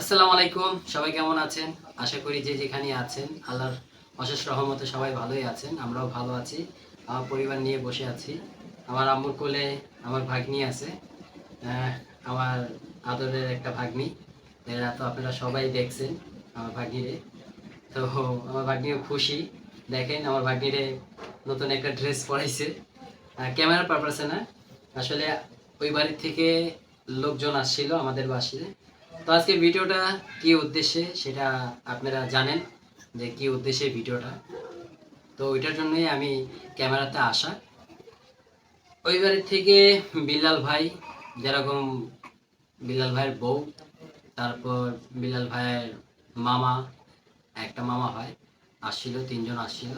আসসালামু আলাইকুম, সবাই কেমন আছেন? আশা করি যে যেখানে আছেন, আল্লাহর অশেষ রহমতে সবাই ভালোই আছেন, আমরাও ভালো আছি, আমার পরিবার নিয়ে বসে আছি, আমার আম্মুর কোলে আমার ভাগ্নি আছে আমার আদরের একটা ভাগ্নি, এরা তো আপনারা সবাই দেখছেন, আমার ভাগ্নিরে। তো আমার ভাগ্নিও খুশি, দেখেন আমার ভাগ্নিরে নতুন একটা ড্রেস পরাইছে। ক্যামেরা পারপাসে না, আসলে ওই বাড়ি থেকে লোকজন আসছিল আমাদের বাসায় তো আজকে ভিডিওটা কি উদ্দেশ্যে সেটা আপনারা জানেন যে কি উদ্দেশ্যে ভিডিওটা। তো ওইটার জন্যই আমি ক্যামেরাতে আসা। ওই বাড়ির থেকে বিলাল ভাই, যেরকম বিলাল ভাইয়ের বউ, তারপর বিলাল ভাইয়ের মামা, একটা মামা হয়, আসছিল, তিনজন আসছিল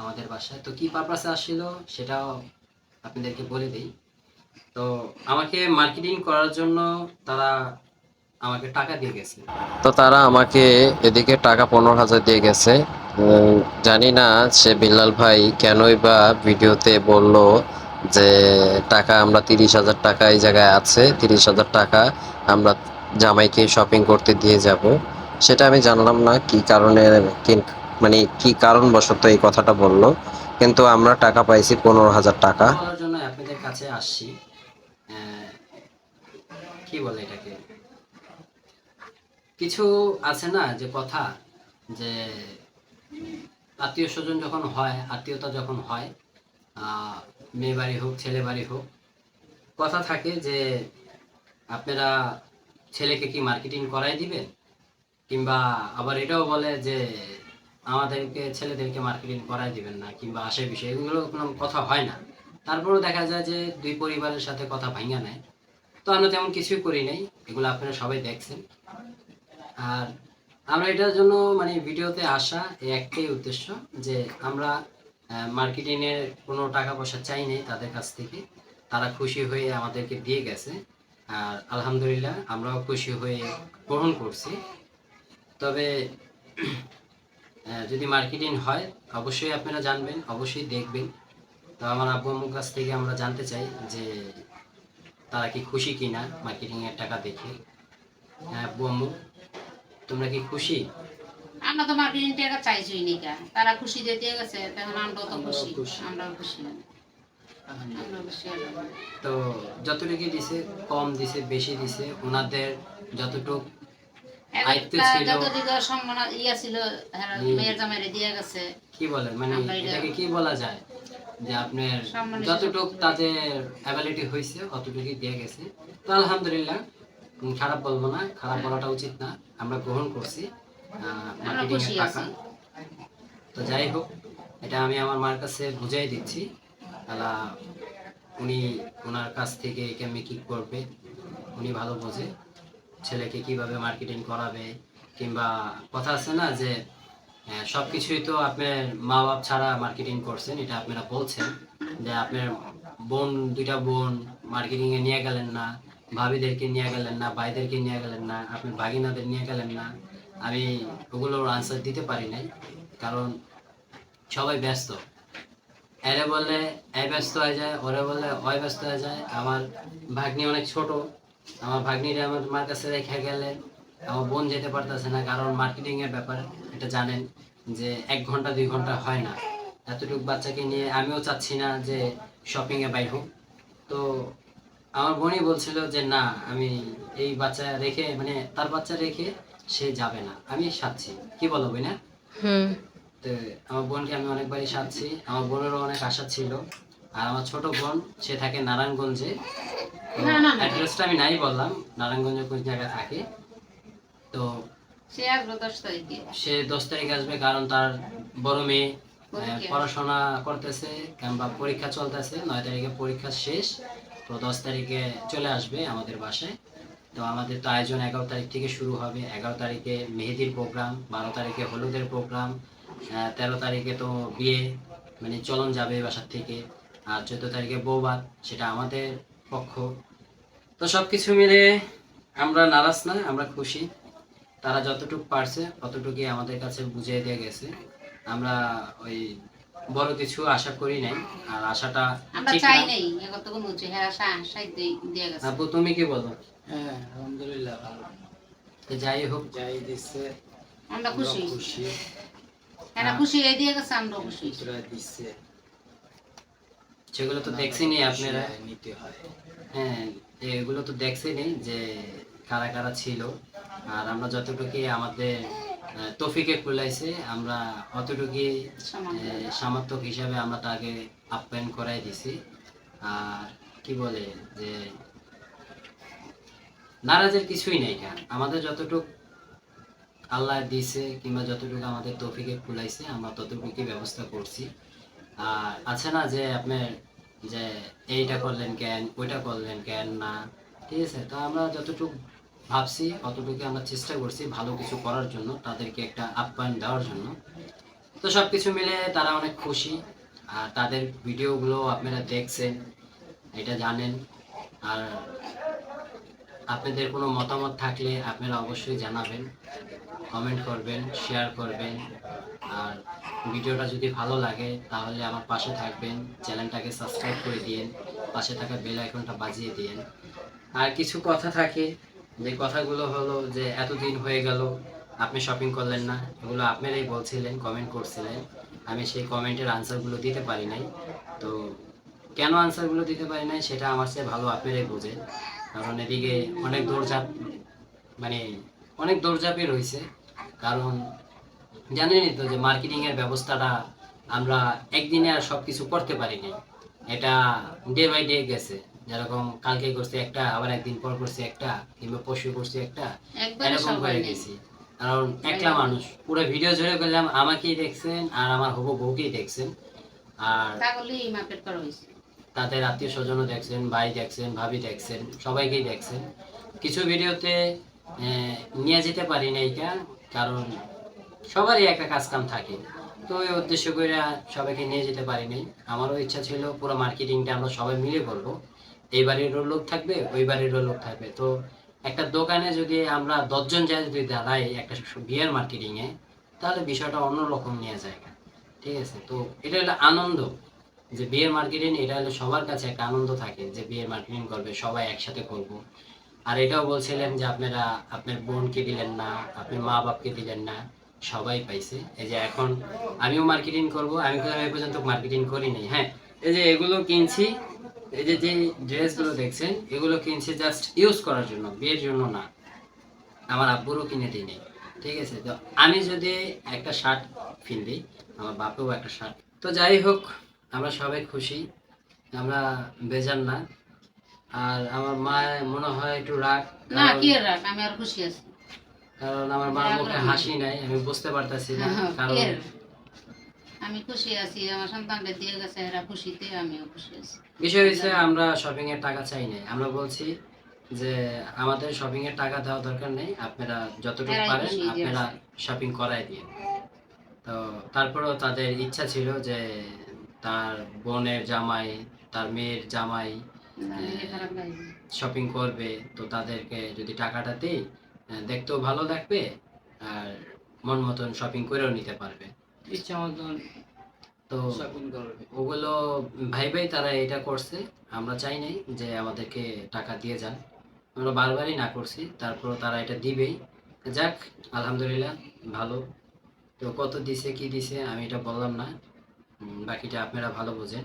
আমাদের বাসায়। তো কি পারপাসে আসছিল সেটাও আপনাদেরকে বলে দিই। তো আমাকে মার্কেটিং করার জন্য তারা আমাকে টাকা দিয়ে গেছে। তো তারা আমাকে এদিকে টাকা পনেরো হাজার দিয়ে গেছে। জানি না সে বিল্লাল ভাই কেনই বা ভিডিওতে বলল যে টাকা আমরা তিরিশ হাজার টাকা এই জায়গায় আছে তিরিশ হাজার টাকা আমরা জামাইকে শপিং করতে দিয়ে যাব। সেটা আমি জানলাম না কি কারণে মানে কি কারণবশত এই কথাটা বলল। কিন্তু আমরা টাকা পাইছি পনেরো হাজার টাকা। জন্য আপনাদের কাছে আসছি। কি বলে এটাকে? কিছু আছে না যে কথা যে আত্মীয় স্বজন যখন হয়, আত্মীয়তা যখন হয় মেয়ে বাড়ি হোক, ছেলে বাড়ি হোক, কথা থাকে যে আপনারা ছেলেকে কি মার্কেটিং করাই দিবেন? কিংবা আবার এটাও বলে যে আমাদেরকে, ছেলেদেরকে মার্কেটিং করাই দিবেন না, কিংবা আসে বিষয় এগুলো কোনো কথা হয় না। তারপরেও দেখা যায় যে দুই পরিবারের সাথে কথা ভাঙা নেয় তো আমরা তেমন কিছুই করি নাই, এগুলো আপনারা সবাই দেখছেন। আর আমরা এটার জন্য মানে ভিডিওতে আসা একটাই উদ্দেশ্য যে আমরা মার্কেটিংয়ের কোনো টাকা পয়সা চাই নাই তাদের কাছ থেকে। তারা খুশি হয়ে আমাদেরকে দিয়ে গেছে। আর আলহামদুলিল্লাহ আমরাও খুশি হয়ে গ্রহণ করছি। তবে যদি মার্কেটিং হয়, অবশ্যই আপনারা জানবেন, অবশ্যই দেখবেন। তো আমার আব্বু আম্মুর কাছ থেকে আমরা জানতে চাই যে তারা কি খুশি কিনা মার্কেটিংয়ের টাকা দেখে। হ্যাঁ আব্বু আম্মু? তোমরা কি খুশি? আমরা তো মার্কেটিং টাকা চাইছই নি কা তারা খুশি দিয়ে গেছে তখন আমরাও তো খুশি। আমরাও খুশি। তো যতটুকু দিছে কম দিছে বেশি দিছে ওনাদের যতটুক আয়ত্তে ছিল। যতদিকে সম্মান ইয়া ছিল হ্যাঁ, মেয়ের জামাইরে দিয়ে গেছে। কি বলেন মানে এটাকে কি বলা যায়? যে আপনার যতটুক তাদের অ্যাবিলিটি হয়েছে অতটুকুই দিয়ে গেছে। তো আলহামদুলিল্লাহ খারাপ বলব না খারাপ বলাটা উচিত না। আমরা গ্রহণ করছি মার্কেটিং টাকা। তো যাই হোক এটা আমি আমার মার কাছে বুঝাই দিচ্ছি। তাহলে উনি ওনার কাছ থেকে কেমনি কি করবে উনি ভালো বোঝে। ছেলেকে কীভাবে মার্কেটিং করাবে কিংবা কথা আছে না যে হ্যাঁ, সবকিছুই তো আপনার মা বাপ ছাড়া মার্কেটিং করছেন এটা আপনারা বলছেন। যে আপনার বোন দুইটা বোন মার্কেটিং এ নিয়ে গেলেন না। ভাবিদেরকে নিয়ে গেলেন না, ভাইদেরকে নিয়ে গেলেন না, আপনি ভাগিনাদের নিয়ে গেলেন না, আমি ওগুলোর আনসার দিতে পারি নাই, কারণ সবাই ব্যস্ত। এরে বললে, এ ব্যস্ত হয়ে যায়, ওরে বললে অয় ব্যস্ত হয়ে যায়। আমার ভাগ্নি অনেক ছোট, আমার ভাগ্নিরা আমার মার কাছে রেখে গেলে আমার বোন যেতে পারতেছে না, কারণ মার্কেটিংয়ের ব্যাপার, এটা জানেন যে এক ঘণ্টা, দুই ঘণ্টা হয় না। এতটুকু বাচ্চাকে নিয়ে আমিও চাচ্ছি না যে শপিং এ বাইর হোক। তো আমার বোনই বলছিল যে না আমি এই বাচ্চা রেখে মানে তার বাচ্চা রেখে সে যাবে না। আমি সাচ্ছি কি বলো না তো আমার বোনকে আমি অনেকবারই সাধছি আমার বোনেরও অনেক আশা ছিল। আর আমার ছোট বোন সে থাকে নারায়ণগঞ্জে। অ্যাড্রেসটা আমি নাই বললাম। নারায়ণগঞ্জে কোন জায়গায় থাকে। তো সে দশ তারিখে। সে দশ তারিখ আসবে কারণ তার বড় মেয়ে পড়াশোনা করতেছে। কিংবা পরীক্ষা চলতেছে। নয় তারিখে পরীক্ষা শেষ। তো দশ তারিখে চলে আসবে আমাদের বাসায়। তো আমাদের তো আয়োজন এগারো তারিখ থেকে শুরু হবে। এগারো তারিখে মেহেদির প্রোগ্রাম, বারো তারিখে হলুদের প্রোগ্রাম তেরো তারিখে তো বিয়ে মানে চলন যাবে বাসার থেকে। আর চোদ্দ তারিখে বৌবাদ সেটা আমাদের পক্ষ। তো সব কিছু মিলে আমরা নারাজ না, আমরা খুশি। তারা যতটুকু পারছে ততটুকুই আমাদের কাছে বুঝিয়ে দিয়ে গেছে। আমরা ওই বড় কিছু আশা করি নাই। আর আশাটা আমরা চাই। নাই এগত কোনো হচ্ছে হ্যাঁ সাহায্য দিয়ে গেছে। আপু তুমি কি বলো? হ্যাঁ আলহামদুলিল্লাহ ভালো। তো যাই হোক। যাই দিচ্ছে আমরা খুশি। খুশি। এরা খুশি এই দিয়ে গেছে আমরা খুশি। দিচ্ছে সেগুলো তো দেখছেনই আপনারা। নিতে হয়। হ্যাঁ এগুলো তো দেখছেনই যে কারা কারা ছিল। আর আমরা যতটুকু আমাদের তৌফিকে কুলাইছে। আমরা অতটুকু সামর্থক হিসাবে আমরা তাকে আপ্যায়ন করাই দিছি। আর কি বলে যে নারাজের কিছুই নেই কেন? আমাদের যতটুক আল্লাহ দিছে কিংবা যতটুকু আমাদের তফিকে কুলাইছে আমরা ততটুকুই ব্যবস্থা করছি। আর আছে না যে আপনার যে এইটা করলেন কেন ওইটা করলেন কেন না? ঠিক আছে? তো আমরা যতটুকু ভাবছি অতটুকু আমরা চেষ্টা করছি ভালো কিছু করার জন্য, তাদেরকে একটা আপ্যায়ন দেওয়ার জন্য। তো সব কিছু মিলে তারা অনেক খুশি। আর তাদের ভিডিওগুলো আপনারা দেখছেন, এটা জানেন। আর আপনাদের কোনো মতামত থাকলে আপনারা অবশ্যই জানাবেন কমেন্ট করবেন শেয়ার করবেন। আর ভিডিওটা যদি ভালো লাগে, তাহলে আমার পাশে থাকবেন, চ্যানেলটাকে সাবস্ক্রাইব করে দিন পাশে থাকা বেল আইকনটা বাজিয়ে দিন আর কিছু কথা থাকে যে কথাগুলো হলো যে এতদিন হয়ে গেল, আপনি শপিং করলেন না, এগুলো আপনারাই বলছিলেন কমেন্ট করছিলেন। আমি সেই কমেন্টের আনসারগুলো দিতে পারি নাই। তো কেন আনসারগুলো দিতে পারি নাই সেটা আমার চেয়ে ভালো আপনারাই বোঝেন। কারণ এদিকে অনেক দৌড়ঝাঁপ মানে অনেক দৌড়ঝাঁপই রয়েছে। কারণ জানেনই তো যে মার্কেটিংয়ের ব্যবস্থাটা আমরা একদিনে আর সব কিছু করতে পারিনি এটা ডে বাই ডে গেছে। যেরকম কালকে করছি একটা আবার একদিন পর করছি একটা কিংবা পরশু করছি একটা এরকম করে গেছি কারণ একলা মানুষ পুরো ভিডিও জুড়ে করলাম আমাকেই দেখছেন আর আমার হবু বউকেই দেখছেন। আর তাদের আত্মীয় স্বজনও দেখছেন ভাই দেখছেন ভাবি দেখছেন সবাইকেই দেখছেন। কিছু ভিডিওতে নিয়ে যেতে পারি না এইটা কারণ সবারই একটা কাজ কাম থাকে। তো ওই উদ্দেশ্য করে সবাইকে নিয়ে যেতে পারি নাই। আমারও ইচ্ছা ছিল পুরো মার্কেটিংটা আমরা সবাই মিলে করব। এই বাড়িরও লোক থাকবে, ওই বাড়িরও লোক থাকবে। তো একটা দোকানে যদি আমরা দশজন যাই যদি দাঁড়াই একটা বিয়ের মার্কেটিংয়ে তাহলে বিষয়টা অন্যরকম নিয়ে যায় ঠিক আছে? তো এটা হলো আনন্দ। যে বিয়ের মার্কেটিং এটা হলো সবার কাছে একটা আনন্দ থাকে যে বিয়ের মার্কেটিং করবে, সবাই একসাথে করব। আর এটাও বলছিলেন যে আপনারা, আপনার বোনকে দিলেন না, আপনার মা বাপকে দিলেন না, সবাই পাইছে। এই যে এখন আমিও মার্কেটিং করব, আমি কিন্তু আমি পর্যন্ত মার্কেটিং করিনি। হ্যাঁ এই যে এগুলো কিনছি এই যে যে ড্রেসগুলো দেখছেন এগুলো কিনছি জাস্ট ইউজ করার জন্য বিয়ের জন্য না। আমার আব্বুরও কিনে দিই ঠিক আছে তো আমি যদি একটা শার্ট কিনবি আমার বাপেও একটা শার্ট তো যাই হোক আমরা সবাই খুশি আমরা বেজান না। আর আমার মা মনে হয় একটু রাগ না কারণ- কি রাখ আমি আর খুশি আছি। কারণ আমার মার মুখে হাসি নাই আমি বুঝতে পারতাছি না হ্যাঁ, কারণ কি আর? আমি খুশি আছি আমার সন্তানকে দিয়ে গেছে এরা খুশিতে আমিও খুশি আছি। বিষয় হচ্ছে আমরা শপিং এর টাকা চাই আমরা বলছি যে আমাদের শপিং এর টাকা দেওয়া দরকার নেই আপনারা যতটুকু পারেন আপনারা শপিং করাই দিন। তো তারপরেও তাদের ইচ্ছা ছিল যে তার বোনের জামাই তার মেয়ের জামাই শপিং করবে তো তাদেরকে যদি টাকাটা দিই দেখতেও ভালো লাগবে আর মন মতন শপিং করেও নিতে পারবে। ইচ্ছা মতন তো ওগুলো ভাই ভাই তারা এটা করছে আমরা চাই নাই যে আমাদেরকে টাকা দিয়ে যান। আমরা বারবারই না করছি তারপর তারা এটা দিবেই। যাক আলহামদুলিল্লাহ ভালো। তো কত দিছে কি দিছে আমি এটা বললাম না। বাকিটা আপনারা ভালো বোঝেন।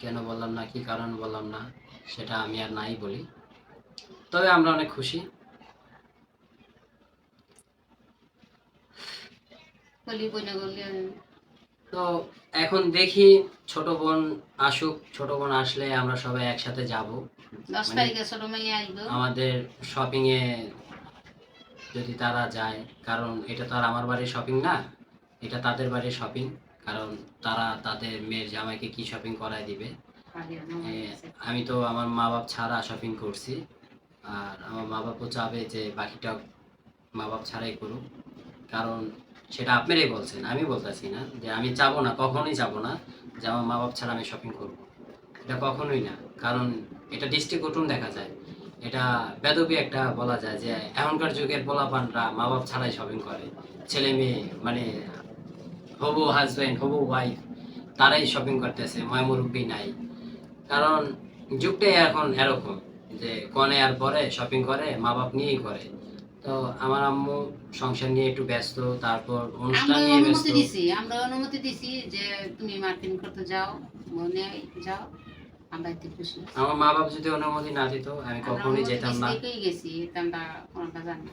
কেন বললাম না কি কারণ বললাম না সেটা আমি আর নাই বলি। তবে আমরা অনেক খুশি গলি বইনা গলি তো এখন দেখি ছোট বোন আসুক ছোট বোন আসলে আমরা সবাই একসাথে যাব। দশ মানে- তারিখে ছোট মেয়ে আসব। আমাদের শপিং এ যদি তারা যায় কারণ এটা তো আর আমার বাড়ির শপিং না এটা তাদের বাড়ির শপিং কারণ তারা তাদের মেয়ের জামাইকে কি শপিং করায় দিবে? আমি তো আমার মা বাপ ছাড়া শপিং করছি আর আমার মা বাপও চাবে যে বাকিটা মা বাপ ছাড়াই করুক কারণ সেটা আপনারাই বলছেন, আমি বলতেছি না যে আমি চাবো না, কখনোই যাব না যে আমার মা বাপ ছাড়া আমি শপিং করব। এটা কখনোই না, কারণ এটা ডিস্ট্রিক্ট কুটুম দেখা যায়। এটা বেদবি একটা বলা যায় যে এখনকার যুগের পোলাপানরা মা বাপ ছাড়াই শপিং করে। ছেলে মেয়ে মানে হবু হাজবেন্ড হবু ওয়াইফ তারাই শপিং করতেছে ময়মুরব্বী নাই। কারণ যুগটাই এখন এরকম যে কনে আর পরে শপিং করে মা বাপ নিয়েই করে। তো আমার আম্মু সংসার নিয়ে একটু ব্যস্ত তারপর অনুষ্ঠান নিয়ে ব্যস্ত। দিছি আমরা অনুমতি দিছি যে তুমি মার্কেটিং করতে যাও মনে যাও আমরা এতে খুশি আমার মা বাবা যদি অনুমতি না দিত আমি কখনোই যেতাম না। গেছি আমরা কোনটা জানি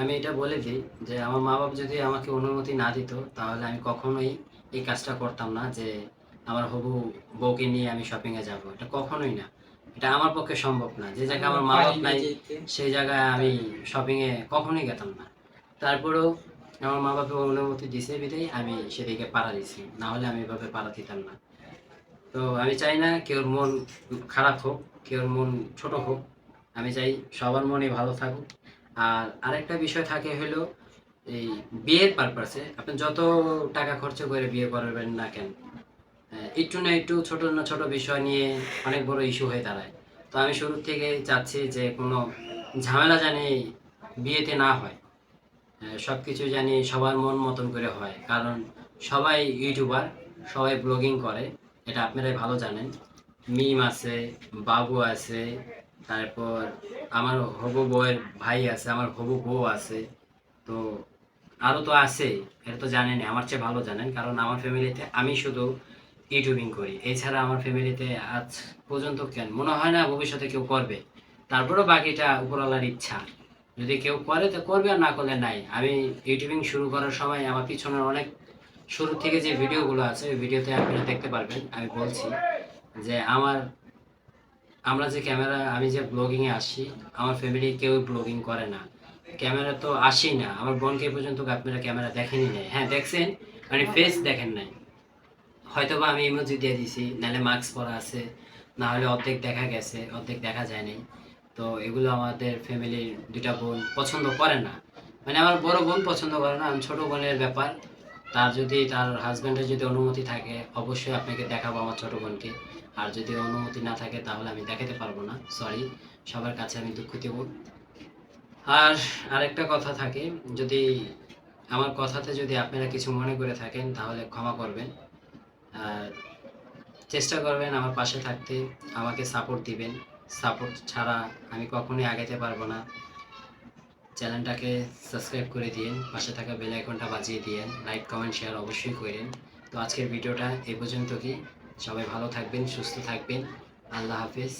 আমি এটা বলে দিই যে আমার মা বাবা যদি আমাকে অনুমতি না দিত তাহলে আমি কখনোই এই কাজটা করতাম না যে আমার হবু বউকে নিয়ে আমি শপিং এ যাব। এটা কখনোই না। এটা আমার পক্ষে সম্ভব না। যে জায়গায় আমার মা বাবা নাই, সেই জায়গায় আমি শপিং এ কখনোই গেতাম না। তারপরেও আমার মা বাবা অনুমতি দিছে বিধেই আমি সেদিকে পাড়া দিছি। না হলে আমি এভাবে পাড়া দিতাম না। তো আমি চাই না কেউর মন খারাপ হোক কেউর মন ছোট হোক। আমি চাই সবার মনে ভালো থাকুক। আর আরেকটা বিষয় থাকে হলো এই বিয়ের পারপাসে আপনি যত টাকা খরচ করে বিয়ে করবেন না কেন একটু না একটু ছোট না ছোট বিষয় নিয়ে অনেক বড় ইস্যু হয়ে দাঁড়ায়। তো আমি শুরু থেকে চাচ্ছি যে কোনো ঝামেলা জানি বিয়েতে না হয়। সব কিছু জানি সবার মন মতন করে হয়। কারণ সবাই ইউটিউবার, সবাই ব্লগিং করে, এটা আপনারাই ভালো জানেন। মিম আছে, বাবু আছে, তারপর আমার হবু বউয়ের ভাই আছে, আমার হবু বউ আছে। তো আরও তো আছে এটা তো জানেনই, আমার চেয়ে ভালো জানেন। কারণ আমার ফ্যামিলিতে আমি শুধু ইউটিউবিং করি। এছাড়া আমার ফ্যামিলিতে আজ পর্যন্ত কেন? মনে হয় না ভবিষ্যতে কেউ করবে। তারপরেও বাকিটা উপরওয়ালার ইচ্ছা। যদি কেউ করে, তো করবে, আর না করলে নাই। আমি ইউটিউবিং শুরু করার সময় আমার পিছনের অনেক শুরু থেকে যে ভিডিওগুলো আছে, ওই ভিডিওতে আপনারা দেখতে পারবেন। আমি বলছি যে আমার, আমরা যে ক্যামেরা, আমি যে ব্লগিংয়ে আসি, আমার ফ্যামিলি কেউ ব্লগিং করে না। ক্যামেরা তো আসেই না। আমার বোনকে পর্যন্ত আপনারা ক্যামেরা দেখেনি নাই। হ্যাঁ দেখছেন মানে ফেস দেখেন নাই। হয়তো বা আমি ইমোজি দিয়ে দিছি, নাহলে মাস্ক পরা আছে না হলে অর্ধেক দেখা গেছে, অর্ধেক দেখা যায় নাই। তো এগুলো আমাদের ফ্যামিলির দুটা বোন পছন্দ করে না। মানে আমার বড় বোন পছন্দ করে না, আমি ছোট বোনের ব্যাপার। তার যদি, তার হাজব্যান্ডের যদি অনুমতি থাকে, অবশ্যই আপনাকে দেখাবো আমার ছোট বোনকে। আর যদি অনুমতি না থাকে, তাহলে আমি দেখাতে পারব না সরি সবার কাছে আমি দুঃখ দেব। আর আরেকটা কথা থাকে, যদি, আমার কথাতে যদি আপনারা কিছু মনে করে থাকেন, তাহলে ক্ষমা করবেন। আর চেষ্টা করবেন আমার পাশে থাকতে, আমাকে সাপোর্ট দিবেন। সাপোর্ট ছাড়া আমি কখনোই আগাতে পারব না। চ্যানেলটাকে সাবস্ক্রাইব করে দিন পাশে থাকা বেল আইকনটা বাজিয়ে দিয়েন লাইক কমেন্ট শেয়ার অবশ্যই করেন। তো আজকের ভিডিওটা এ পর্যন্ত কি সবাই ভালো থাকবেন, সুস্থ থাকবেন। আল্লাহ হাফিজ।